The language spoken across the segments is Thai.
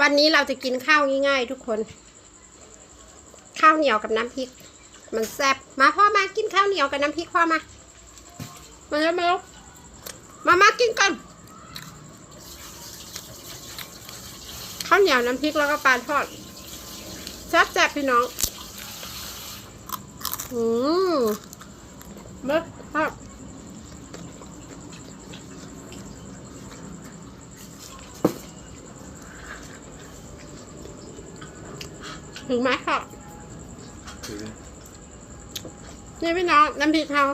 วันนี้เราจะกินข้าวง่ายๆ ทุกคน ข้าวเหนียวกับน้ำพริก มันแซ่บมาพ่อมากินข้าวเหนียวกับน้ำพริกพ่อมามาแล้วมาแล้วมามากินกันข้าวเหนียวน้ำพริกแล้วก็ปลาทอดแซ่บๆพี่น้องอืมเบิรับ ถึงไหมค่ะคือนี่พี่น้องน้ำพริกเขา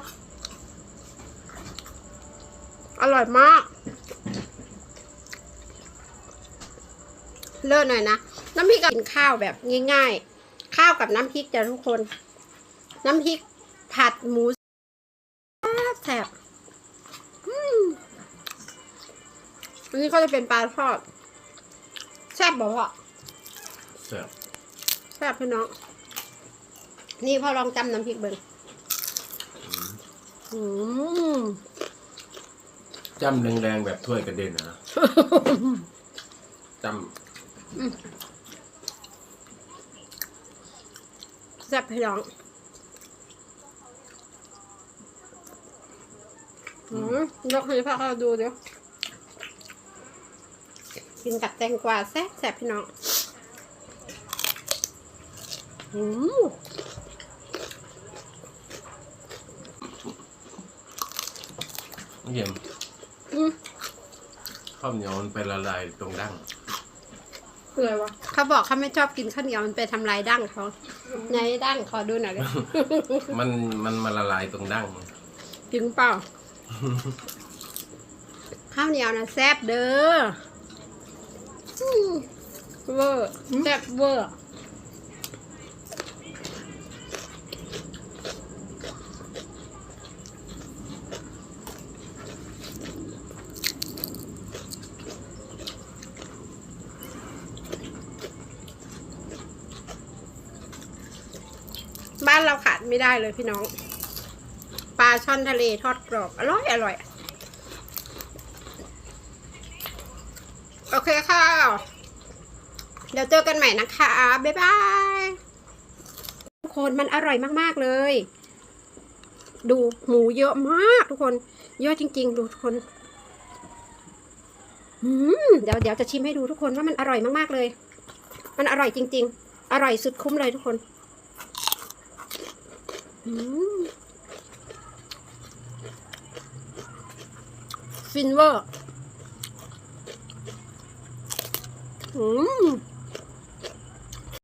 อร่อยมาก เลิศหน่อยนะ น้ำพริกกับกินข้าวแบบง่ายๆ ข้าวกับน้ำพริกจ้ะทุกคน น้ำพริกผัดหมูแซ่บอืมอันนี้ก็จะเป็นปลาทอดแซ่บบอกว่าแซ่บ แซ่บพี่น้อง นี่พอลองจำน้ำพริกเบิ้งอืมจำแรงๆแบบถ้วยกระเด็นนะจแซ่บพี่น้อง อืมยกให้พ่อเขาดูเดี๋ยวกินกับแตงกวาแซ่บแซ่บพี่น้องอืมำ เยี่ยมอืมข้าวเหนียวมันไปละลายตรงดั้งคืออะไรวะเขาบอกเขาไม่ชอบกินข้าวเหนียวมันไปทำลายดั้งเขาในดั้งขอดูหน่อยเลยมันมันมาละลายตรงดั้งจริงเปล่า ข้าวเหนียวนะแซ่บเด้ออืมเวอร์แซ่บเวอร์ บ้านเราขาดไม่ได้เลยพี่น้อง ปลาช่อนทะเลทอดกรอบ อร่อยอร่อย โอเคค่ะ เดี๋ยวเจอกันใหม่นะคะ บ๊ายบายทุกคนมันอร่อยมากๆเลย ดูหมูเยอะมากทุกคน เยอะจริง ๆ ดูทุกคนเดี๋ยวเดี๋ยวจะชิมให้ดูทุกคนว่ามันอร่อยมากๆเลย มันอร่อยจริง ๆ อร่อยสุดคุ้มเลยทุกคน ฟินเวอร์อืม